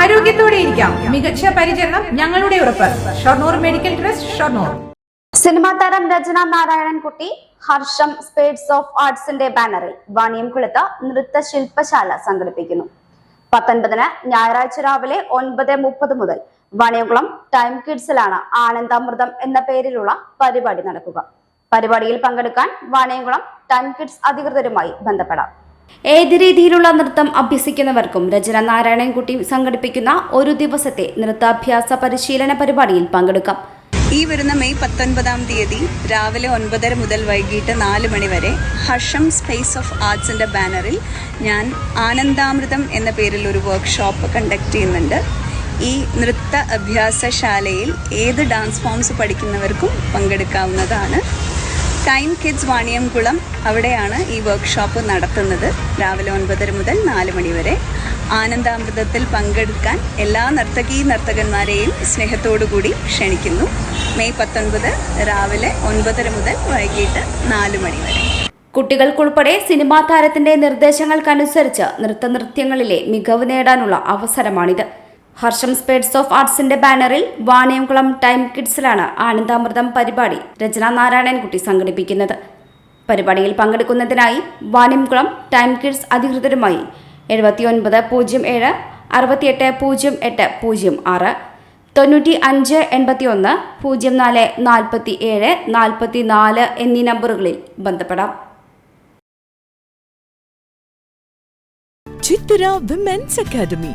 ആരോഗ്യത്തോടെ ഇരിക്കാം. മികച്ച പരിചരണം ഞങ്ങളുടെ ഉറപ്പ്. Shoranur medical trust Shoranur. Cinema താരം രചന നാരായണൻകുട്ടി ഹർഷം സ്പേഡ്സ് ഓഫ് ആർട്സിന്റെ ബാനറിൽ വാണിയംകുളത്ത് നൃത്ത ശില്പശാല സംഘടിപ്പിക്കുന്നു. പത്തൊൻപതിന് ഞായറാഴ്ച രാവിലെ ഒൻപത് മുപ്പത് മുതൽ വാണിയംകുളം ടൈം കിഡ്സിലാണ് ആനന്ദാമൃതം എന്ന പേരിലുള്ള പരിപാടി നടക്കുക. പരിപാടിയിൽ പങ്കെടുക്കാൻ വാണിയംകുളം ടൈം കിഡ്സ് അധികൃതരുമായി ബന്ധപ്പെടാം. ഏത് രീതിയിലുള്ള നൃത്തം അഭ്യസിക്കുന്നവർക്കും രചന നാരായണൻകുട്ടി സംഘടിപ്പിക്കുന്ന ഒരു ദിവസത്തെ നൃത്താഭ്യാസ പരിശീലന പരിപാടിയിൽ പങ്കെടുക്കാം. ഈ വരുന്ന മെയ് പത്തൊൻപതാം തീയതി രാവിലെ ഒൻപതര മുതൽ വൈകിട്ട് നാല് മണി വരെ ഹർഷം സ്പേസ് ഓഫ് ആർട്സിന്റെ ബാനറിൽ ഞാൻ ആനന്ദാമൃതം എന്ന പേരിൽ ഒരു വർക്ക്ഷോപ്പ് കണ്ടക്ട് ചെയ്യുന്നുണ്ട്. ഈ നൃത്ത അഭ്യാസശാലയിൽ ഏത് ഡാൻസ് ഫോംസ് പഠിക്കുന്നവർക്കും പങ്കെടുക്കാവുന്നതാണ്. ടൈം കിഡ്സ് വാണിയംകുളം അവിടെയാണ് ഈ വർക്ക്ഷോപ്പ് നടത്തുന്നത്. രാവിലെ ഒൻപതര മുതൽ നാല് മണി വരെ. ആനന്ദാമൃതത്തിൽ പങ്കെടുക്കാൻ എല്ലാ നർത്തകി നർത്തകന്മാരെയും സ്നേഹത്തോടുകൂടി ക്ഷണിക്കുന്നു. മെയ് പത്തൊൻപത് രാവിലെ ഒൻപതര മുതൽ വൈകിട്ട് നാല് മണി വരെ. കുട്ടികൾക്കുൾപ്പെടെ സിനിമാ താരത്തിന്റെ നിർദ്ദേശങ്ങൾക്കനുസരിച്ച് നൃത്തനൃത്യങ്ങളിലെ മികവ് നേടാനുള്ള അവസരമാണിത്. ഹർഷം സ്പേഡ്സ് ഓഫ് ആർട്സിന്റെ ബാനറിൽ വാണിയംകുളം ടൈം കിഡ്സിലാണ് ആനന്ദാമൃതം പരിപാടി രചന നാരായണൻകുട്ടി സംഘടിപ്പിക്കുന്നത്. പരിപാടിയിൽ പങ്കെടുക്കുന്നതിനായി വാണിയംകുളം ടൈം കിഡ്സ് അധികൃതരുമായി എഴുപത്തിയൊൻപത് പൂജ്യം ഏഴ് അറുപത്തിയെട്ട് പൂജ്യം എട്ട് പൂജ്യം ആറ് തൊണ്ണൂറ്റി അഞ്ച് എൺപത്തിയൊന്ന് പൂജ്യം നാല് നാൽപ്പത്തി ഏഴ് നാൽപ്പത്തി നാല് എന്നീ നമ്പറുകളിൽ ബന്ധപ്പെടാം. Chithara women's academy